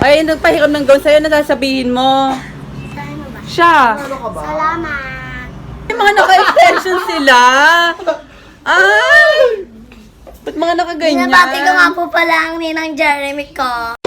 Ay, nagpahiram ng gown sa'yo, nasasabihin mo. Saan mo ba? Siya. Ano ka ba? Salamat. May mga naka-extension sila. Ay! Ba't mga nakaganyan? Binabati ko nga po pala ang ninang Jeremy ko.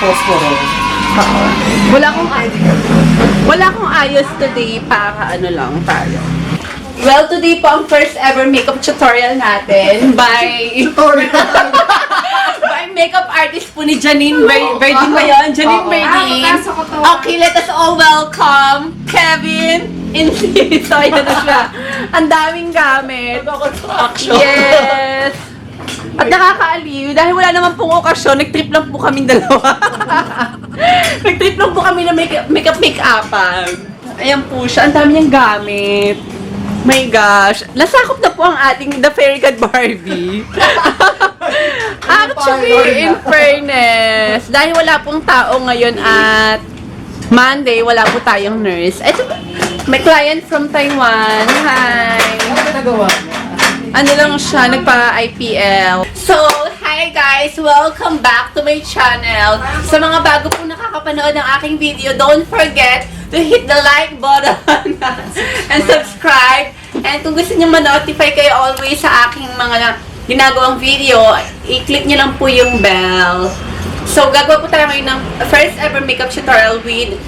Ko Wala akong, wala akong ayos today para ano lang tayo. Well, today po ang first ever makeup tutorial natin by Tutorial. by makeup artist po ni Janine Ver- Verdin ba yun? Janine Oo. Verdin. Ah. Okay, let us all welcome Kevin Insi. So, ayan na siya. Ang daming gamit. Yes! At nakakaaliw, dahil wala naman pong okasyon, nag-trip lang po kaming dalawa. nag-trip lang po kami na make- make-up make-upan. Ayan po siya, ang dami niyang gamit. My gosh, nasakop na po ang ating The Fairy God Barbie. Actually, in fairness, dahil wala pong tao ngayon at Monday, wala po tayong nurse. Ito, may client from Taiwan. Hi! Ano nagawa mo? Ano lang siya, nagpa-IPL. So, hi guys! Welcome back to my channel. Sa mga bago po nakakapanood ng aking video, don't forget to hit the like button and subscribe. And kung gusto niyo ma-notify kayo always sa aking mga ginagawang video, i-click niyo lang po yung bell. So, gagawa po tayo ngayon ng first ever makeup tutorial with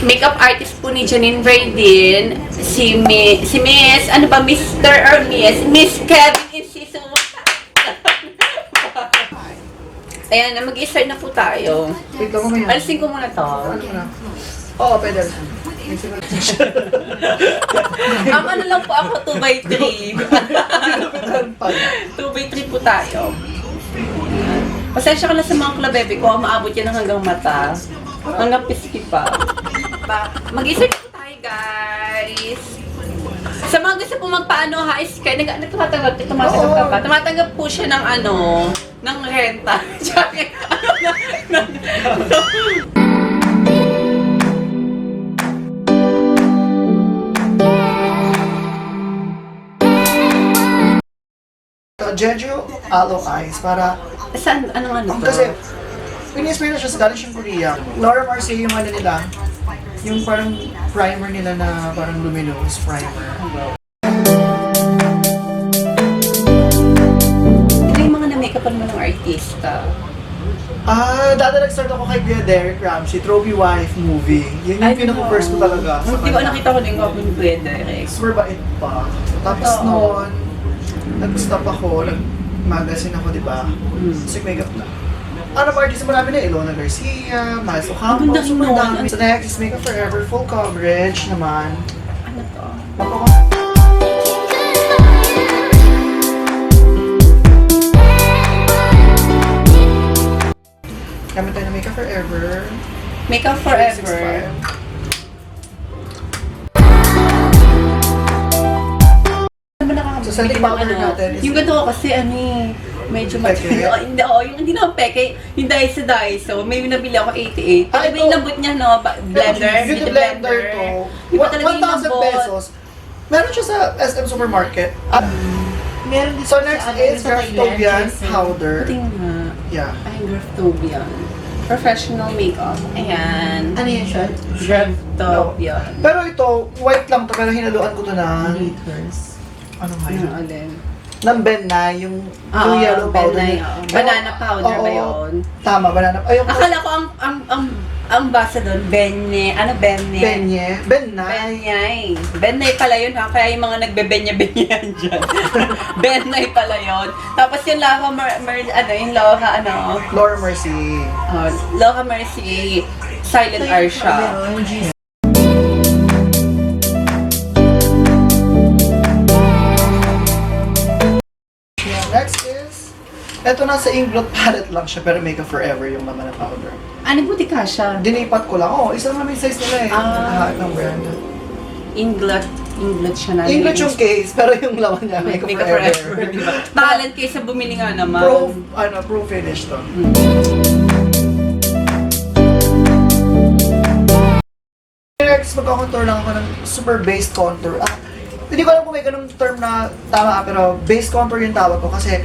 makeup artist po ni Janine Verdin, si, Mi, si Miss, ano ba, Mr. or Miss, Miss Kevin Inciso. Ayan, mag-start na po tayo. Wait lang mamaya. Alisin ko muna to. Oo, pwede. Ang ano lang po ako, 2x3. Pa. 2x3 po tayo. Pasensya ka na sa mga klabebe ko, maabot yan hanggang mata. Hanggang piski pa. Ba- Mag-start po tayo, guys. Sa mga gusto po magpaano ha, is kaya nag nag- tumatanggap, tumatanggap ka pa. Tumatanggap po siya ng ano, ng renta. Tsaka, ano na, Ito, Jeju Aloe Eyes para, saan, anong ano kasi, na siya sa galing siyang Korea. Laura Marcia yung ano nila, yung parang primer nila na parang luminous primer. Ito yung mga na-makeupan mo ng artista. Ah, dati nag-start ako kay Kuya Derek Ramsey, Trophy Wife movie. Yun yung pinaka-first ko talaga. sa Hindi ko kanya. nakita ko na yung gawin ko yun, Derek. Super bait pa. Tapos Oo. noon, nag-stop ako, nag-magazine ako, di ba? Hmm. Music makeup na. Ano ba artist marami na? Ilona Garcia, Miles Ocampo, Ang ganda super dami. So next is Makeup Forever, full coverage naman. Ano to? Mapaka- Gamit tayo ng Makeup Forever. Makeup Forever. 365. Ano ba nakakabili So, setting ng powder natin is- Yung ganito kasi ano eh, medyo Peke? matindi. Oh, hindi, oh, yung hindi naman peke, yung dahil sa Daiso, may nabili ako 88. Ah, ba yung ito. lambot niya, no? Ba- blender? Beauty Beauty blender to. Di ba talaga yung 1,000 lambot? pesos. Meron siya sa SM Supermarket. At, Meron din so sa next ano, is sa Thailand, powder. Tingnan nga. Yeah. Ay, Graftobian. Professional makeup. Ayan. Ano yan siya? Graftobian. Pero ito, white lang to, pero hinaluan ko to ng, Liters. ano nga Ano yun? alin? Ng Benay, yung, Oo, yung yellow powder. Benay, oo. Banana powder ba yun? Tama, banana. Ayun, Akala ko ang ang ang ang basa doon, benye. Ano benye? Benye. Benay. Benyay. Benay pala yun ha. Kaya yung mga nagbebenya-benyan dyan. Benay pala yun. Tapos yung Loha, mer, mer, ano, yung Loha, ano, Laura Mercy. uh, Loha Mercy, Silent R siya. Meron, Eto nasa Inglot palette lang siya, pero Makeup Forever yung laman ng powder. Ano buti ka siya? Dinipat ko lang. Oo, isa lang naman yung size nila eh. Ah. Lahat ng brand. Inglet. Inglet siya na. Inglot yung case, pero yung laman niya, Make, Makeup, make Forever. forever. di ba? Talent kaysa bumili nga naman. Pro, ano, pro finish to. Next, magkakontour lang ako ng super base contour. Ah, hindi ko alam kung may ganung term na tama, ah, pero base contour yung tawag ko kasi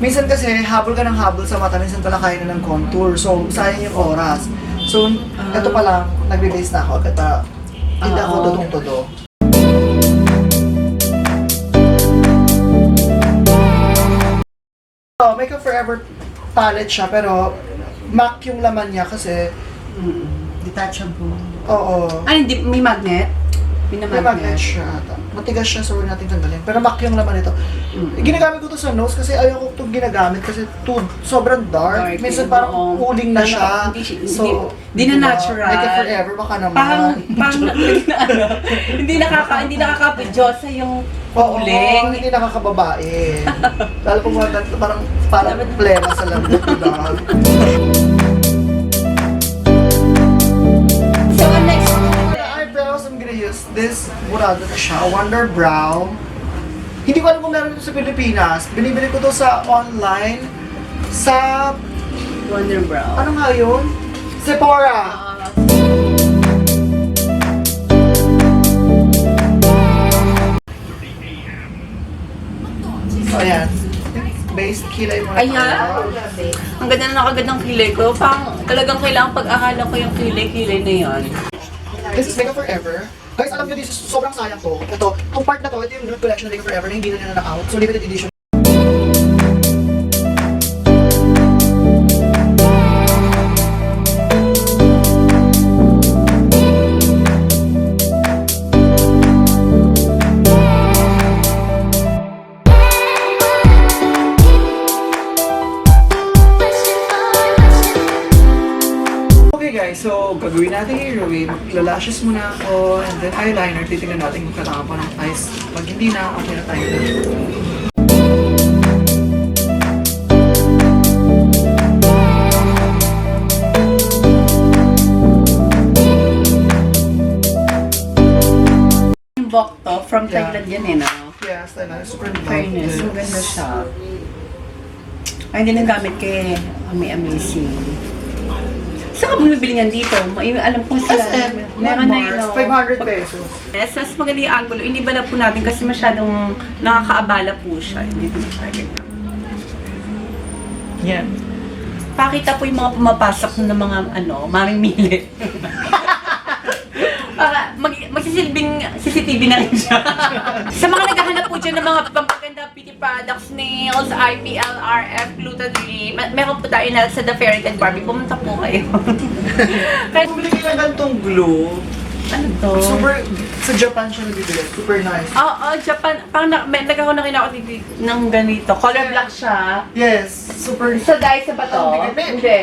minsan kasi habol ka ng habol sa mata, minsan pala kaya na ng contour. So, sayang yung oras. So, ito pa lang, nagbe-base na ako agad para hindi ako Oo. tutong-todo. Oh, Makeup Forever palette siya, pero MAC yung laman niya kasi, Detachable. oo, Ano, hindi, may magnet? May na may magnet siya ata. Matigas siya, so huwag natin tanggalin. Pero MAC yung laman nito. Ginagamit ko to sa nose kasi ayaw ko itong ginagamit kasi too, sobrang dark. Dark, Minsan eh, parang oo. uling na Ano, siya. hindi so, hindi- na diba? natural. Makeup Forever, baka naman. Parang, parang, ano, hindi nakaka, hindi nakakapidyosa yung Oo, uling. hindi nakakababae. Lalo kung parang parang plema sa lambot ko use this Murado na siya, Wonder Brow. Hindi ko alam kung meron ito sa Pilipinas. Binibili ko to sa online. Sa, Wonder Brow. ano nga yun? Sephora. Ah, So, ayan. Base kilay mo na Ayan. tayo. ang ganda na nakagad ng kilay ko. Pang, talagang kailangan pag-aralan ko yung kilay-kilay na yan. This is Makeup Forever. Guys, alam nyo, this is sobrang sayang to. Ito, itong part na to, ito yung nude collection ng Makeup Forever na hindi na nila na-out. So, limited edition. Okay guys, so gagawin natin heroine. Maglalashes muna ako, and then eyeliner. Titignan natin kung kailangan pa ng eyes. Pag hindi na, okay na tayo Bokto, from Yeah. Thailand yan eh, no? Yes, na. Super Fairness, maganda siya. Ay, hindi nang gamit kay Ami Amazing. Saan ka bumibili niyan dito? May, alam ko sila. SM, Meron na yun. Mars, oh. 500 pesos. Yes, mas maganda yung angulo. Hindi ba na po natin kasi masyadong nakakaabala po siya. Hindi po na. Yan. Pakita po yung mga pumapasok na mga ano, mamimili. Para mag, magsisilbing CCTV na rin siya. Sa mga naghahanap po dyan ng mga pampaganda beauty products, nails, IPL, RF, ma- meron po tayo na sa The Fairy and Barbie. Pumunta po kayo. Kahit, Bumili kayo ng ganitong glue. ano to? Super, sa Japan siya nabibili. Super nice. Oo, oh, Japan. Parang na, may, nagkaroon na rin ako ng ganito. Color black siya. Yes, super. Sa Daiso ba to? Ang bigay. Hindi.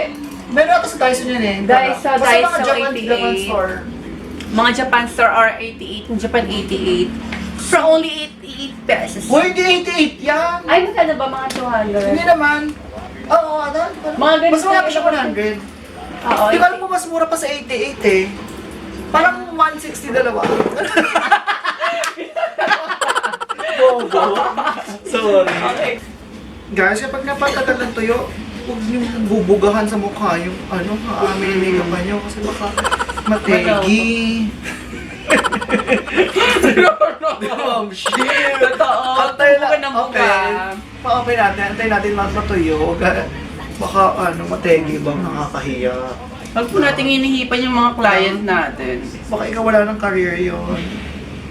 Meron ako sa Dyson yun eh. Daiso, Basta Daiso, mga Japan, 88. Japan store. Mga Japan store are 88, yung Japan 88. For only 88 pesos. Uy, hindi 88 yan! Ay, magkano ba mga Hindi 200? naman. Oo, ano? Mga ganito Mas mura pa siya 100. Oo. Di ko alam kung mas mura pa sa 88 eh. Parang 160 dalawa. Bobo. Sorry. Guys, kapag napatagal ng tuyo, huwag niyong bubugahan sa mukha yung ano, aamin yung makeup nyo kasi baka mategi. Oh, shit! Totoo. Antay Tubugan lang. ng mukha. Okay. Pa-open natin. Antay natin mas matuyo. Baka ano, mategi bang nakakahiya. Huwag po natin hinihipan yung mga client natin. Baka ikaw wala ng career yun.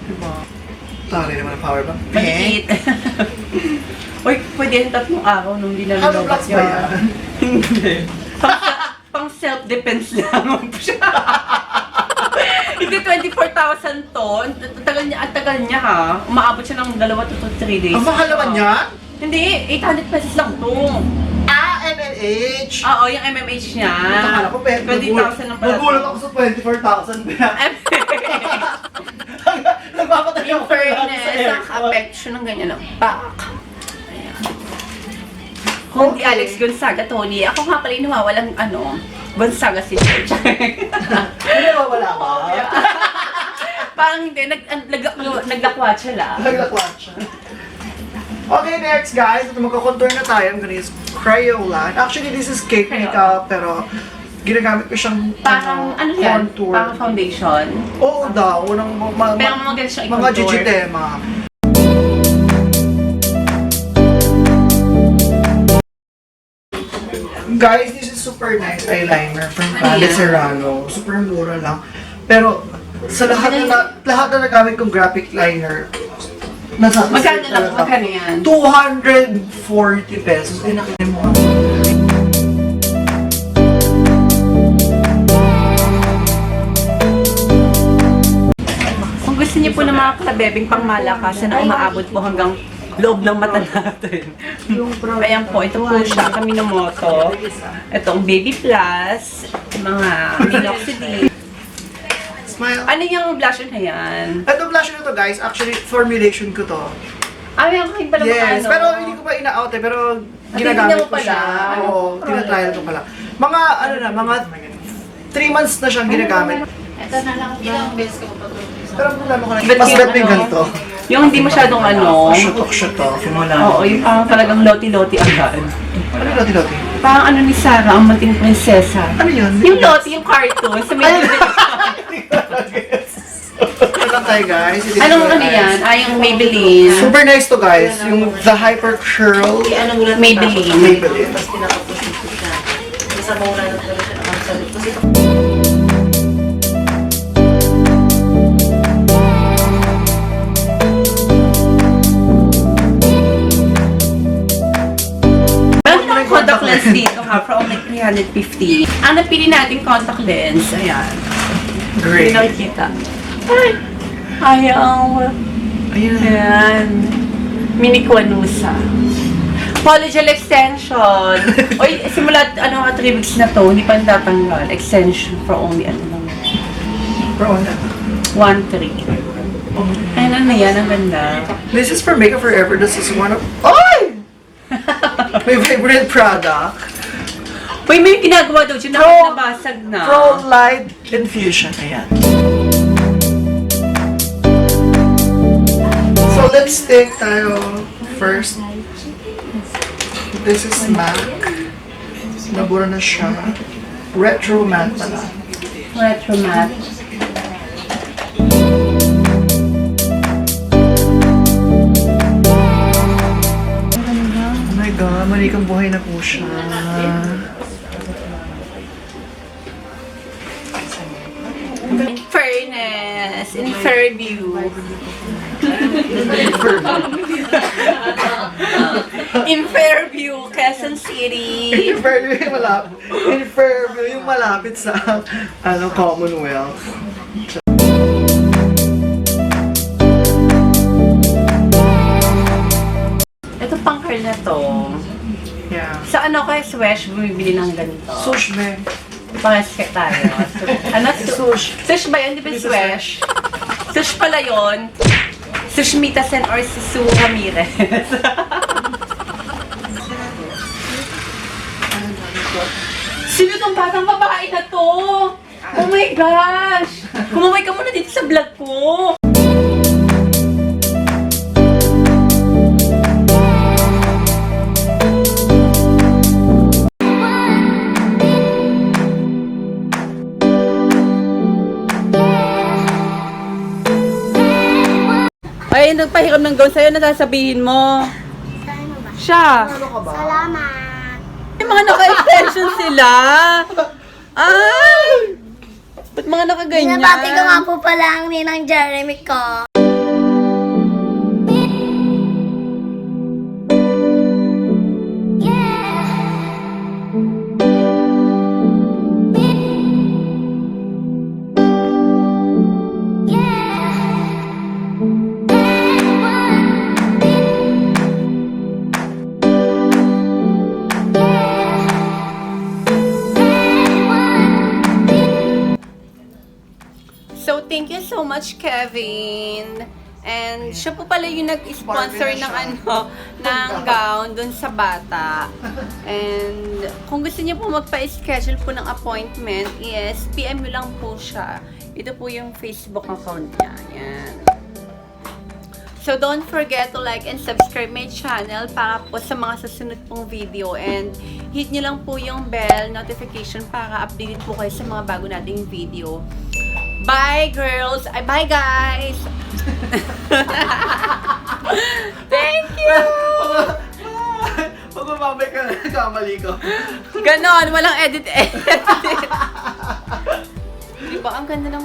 Diba? Tari naman ang power bank. Maliit. Uy, pwede yung tatlong araw nung hindi na Ano lumabas blocks ba yan? Hindi. pang, pang self-defense lang siya. Hindi 24,000 to. Ang tagal niya, ang tagal niya ha. Umaabot siya ng dalawa to 3 days. Ang mahal naman niya? Hindi, 800 pesos lang to. Ah, MNH! Oo, yung MMH niya. Akala ko, pe, 20,000 lang pala. Nagulat ako sa 24,000 kaya nagpapatay yung fairness, ang affection ng ganyan lang. Pak. Kundi Okay. Alex Gonzaga, Tony. Ako nga pala yung nawawalang ano, Gonzaga si George. Hindi wala ka. Parang hindi, nag, nag, naglakwat siya lang. Naglakwat siya. Okay, next guys. Ito magkakontour na tayo. I'm gonna use Crayola. Actually, this is cake Crayola. makeup, pero ginagamit ko siyang Parang ano yan? contour. Parang foundation. Oo daw. Unang ma- ma- Pero mga ganun siyang mga i-contour. Guys, this is super nice eyeliner from Palette yan? Serrano. Super mura lang. Pero sa lahat na, na lahat na nagamit kong graphic liner, nasa Magkano lang? Magkano yan? 240 pesos. Ay. Kung gusto niyo po ng mga kabebing pangmalakasan na umaabot po hanggang loob ng mata natin. Ayan po, ito po siya, kami ng moto. Itong Baby Plus, mga minoxidil. Smile. Ano yung blusher na yan? Ito blush na to guys, actually formulation ko to. Ay, ang kayo pala Yes, ano. pero hindi ko pa ina-out eh, pero Ah, ginagamit ko siya. Oo, tinatrial ko pala. Mga, ano na, mga 3 months na siyang ginagamit. Ito na lang ilang beses ko pa Pero ang problema ko na, mas yung bet mo yung ganito. Yung hindi masyadong ano. Shutok, shutok. Oo, yung parang talagang loti-loti agad. Ano yung loti-loti? Parang ano ni Sarah, ang mating prinsesa. Ano yun? Yung loti, yung cartoon, sa may Ano lang tayo guys? Anong ano yan? Ay, yung Maybelline. Super nice to guys. Yung The Hyper Curl Maybelline. Maybelline. Meron dito ha, from like 350. Ang napili natin contact lens, ayan. Hindi Great. nakikita. Ay, ayaw. Ayun. Ayan. Mini Kwanusa. Polygel extension. Oy, simula ano 3 weeks na to, hindi pa natatanggal. Extension for only ano lang. Bro, ano? 1-3. Ayun, ano yan, ang ganda. This is for Makeup Forever. This is one of... Ay! My favorite product. Uy, may ginagawa daw dyan, Pro- nabasag na. Pro Light Infusion. Ayan. So, lipstick tayo first. This is MAC. Nabura na siya. Retro matte pala. Retro matte. Manikang buhay na po siya. In fairness, in Fairview. in Fairview, Quezon City. In Fairview yung malapit. In Fairview yung malapit sa ano Commonwealth. Ito pang curl na to. Yeah. Sa ano kaya Swesh bumibili ng ganito? Sush, man. Pangasket tayo. ano? Sush. Sush ba yun? Di ba Swesh? Sush pala yun. Sushmita Sen or si Sue Ramirez. Sino tong batang babae na to? Oh my gosh! Kumamay ka muna dito sa vlog ko. Ay, nagpahiram ng gown sa'yo, nasasabihin mo. Saan mo ba? Siya. Ano ka ba? Salamat! May mga naka-extension sila. Ay! Ba't mga nakaganyan? Binabati ko nga po pala ang ninang Jeremy ko. So, much, Kevin. And siya po pala yung nag-sponsor ng ano, ng gown dun sa bata. And kung gusto niyo po magpa-schedule po ng appointment, is PM nyo lang po siya. Ito po yung Facebook account niya. Yan. So don't forget to like and subscribe my channel para po sa mga susunod pong video and hit nyo lang po yung bell notification para updated po kayo sa mga bago nating video. Bye girls! Ay, bye guys! Thank you! Pag mababay ka na, kamali ko. Ganon, walang edit-edit. Di ba? Ang ganda ng...